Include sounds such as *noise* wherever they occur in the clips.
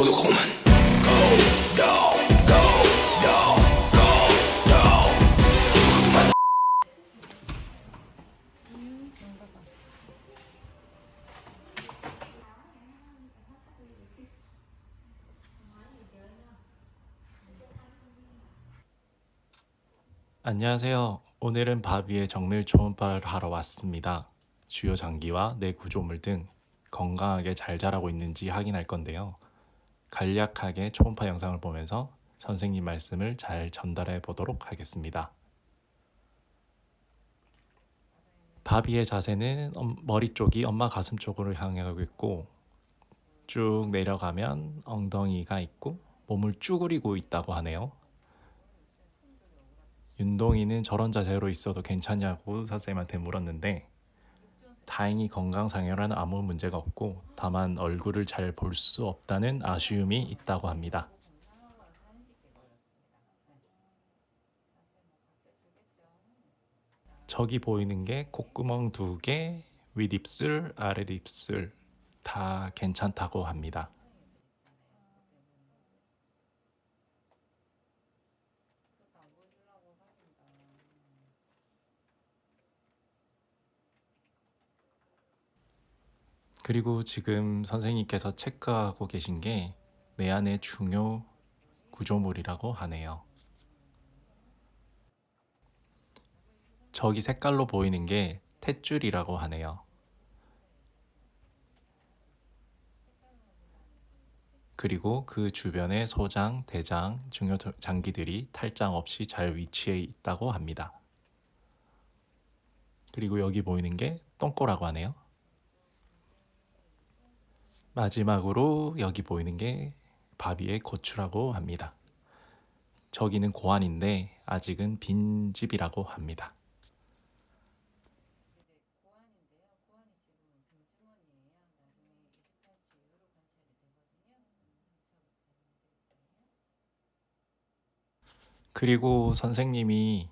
고독홈은 안녕하세요. 오늘은 바비의 정밀 초음파를 하러 왔습니다. 주요 장기와 내 구조물 등 건강하게 잘 자라고 있는지 확인할 건데요. 간략하게 초음파 영상을 보면서 선생님 말씀을 잘 전달해 보도록 하겠습니다. 바비의 자세는 엄- 머리 쪽이 엄마 가슴 쪽으로 향하고 있고 쭉 내려가면 엉덩이가 있고 몸을 쭈그리고 있다고 하네요. 윤동이는 저런 자세로 있어도 괜찮냐고 선생님한테 물었는데 다행히 건강상에는 아무 문제가 없고 다만 얼굴을 잘 볼 수 없다는 아쉬움이 있다고 합니다. 저기 보이는 게 콧구멍 두 개, 윗입술, 아랫입술 다 괜찮다고 합니다. 그리고 지금 선생님께서 체크하고 계신 게 내 안의 중요 구조물이라고 하네요. 저기 색깔로 보이는 게 탯줄이라고 하네요. 그리고 그 주변에 소장, 대장, 중요 장기들이 탈장 없이 잘 위치해 있다고 합니다. 그리고 여기 보이는 게 똥꼬라고 하네요. 마지막으로 여기 보이는 게 바비의 고추라고 합니다. 저기는 고안인데 아직은 빈 집이라고 합니다. 그리고 선생님이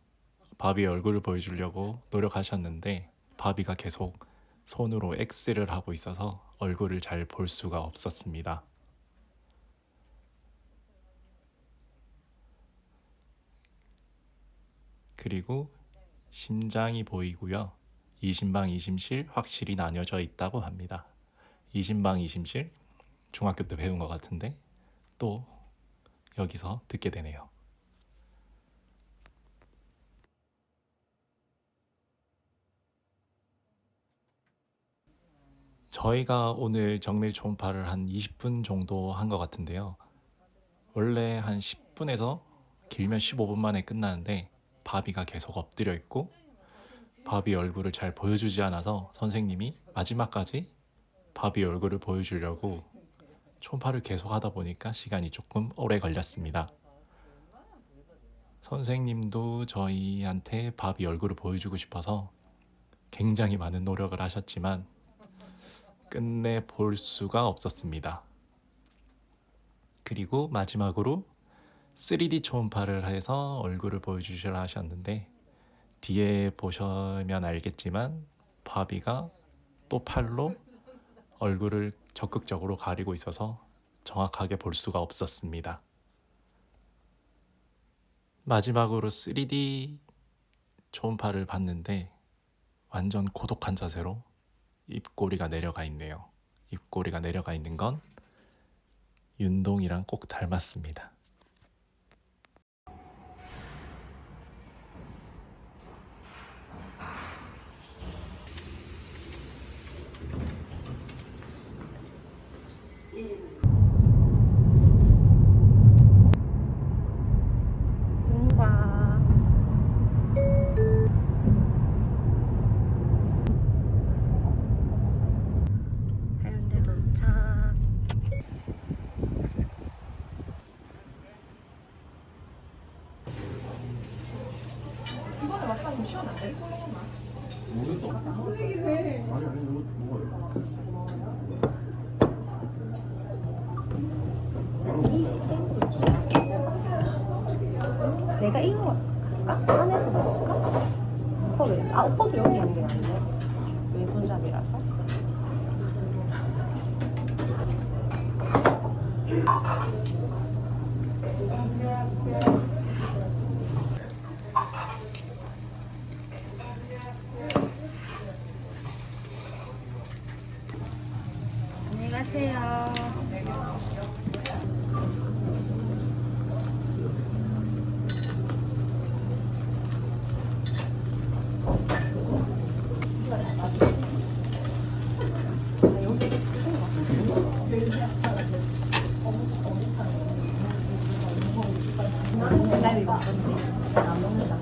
바비 얼굴을 보여주려고 노력하셨는데 바비가 계속 손으로 X를 하고 있어서 얼굴을 잘 볼 수가 없었습니다. 그리고 심장이 보이고요. 이심방 이심실 확실히 나뉘어져 있다고 합니다. 이심방 이심실 중학교 때 배운 것 같은데 또 여기서 듣게 되네요. 저희가 오늘 정밀 초음파를 한 20분 정도 한 것 같은데요. 원래 한 10분에서 길면 15분 만에 끝나는데 바비가 계속 엎드려 있고 바비 얼굴을 잘 보여주지 않아서 선생님이 마지막까지 바비 얼굴을 보여주려고 초음파를 계속 하다 보니까 시간이 조금 오래 걸렸습니다. 선생님도 저희한테 바비 얼굴을 보여주고 싶어서 굉장히 많은 노력을 하셨지만 끝내 볼 수가 없었습니다. 그리고 마지막으로 3D 초음파를 해서 얼굴을 보여주시라 하셨는데 뒤에 보시면 알겠지만 바비가 또 팔로 얼굴을 적극적으로 가리고 있어서 정확하게 볼 수가 없었습니다. 마지막으로 3D 초음파를 봤는데 완전 고독한 자세로 입꼬리가 내려가 있네요. 입꼬리가 내려가 있는 건 윤동이랑 꼭 닮았습니다. 내가 이거 할까? 안에서 먹을까? 오빠 왜? 아 오빠도 여기 있는 게 낫네 왼손잡이라서 나 이거 먹는다.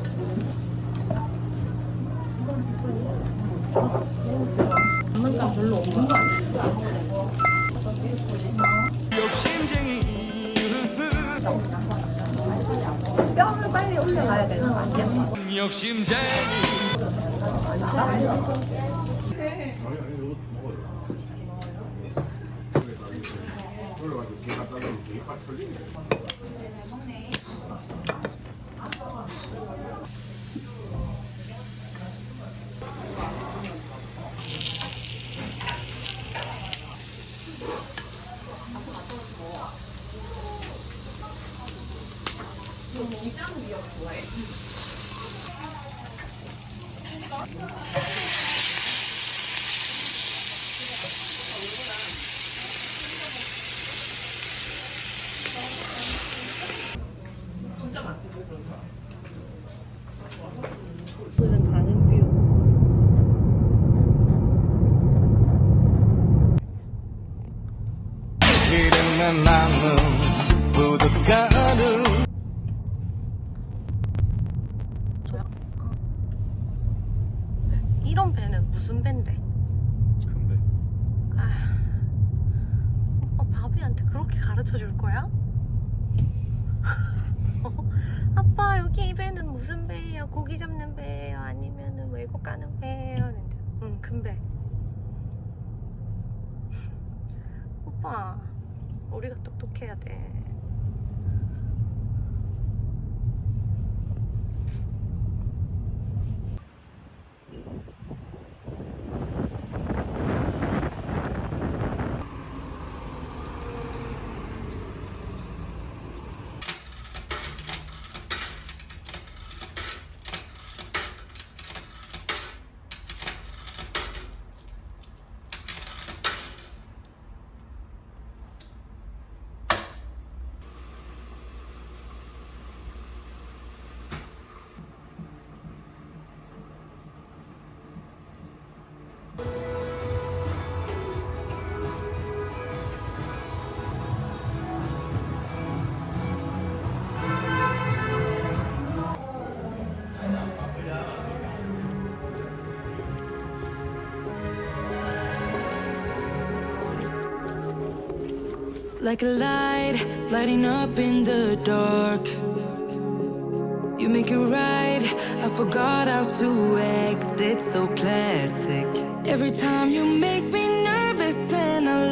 올려놔야 되는 거 아니야? 오늘은 다른 뷰. 이름은 나는 부둣가루 이런 배는 무슨 배인데? 근데 어, 바비한테 그렇게 가르쳐 줄 거야? *laughs* 어? 아빠 여기 이 배는 무슨 배예요? 고기 잡는 배예요? 아니면은 외국 가는 배예요? 하는데 응큰 배. *laughs* 오빠 우리가 똑똑해야 돼. Like a light lighting up in the dark. You make it right. I forgot how to act. It's so classic. Every time you make me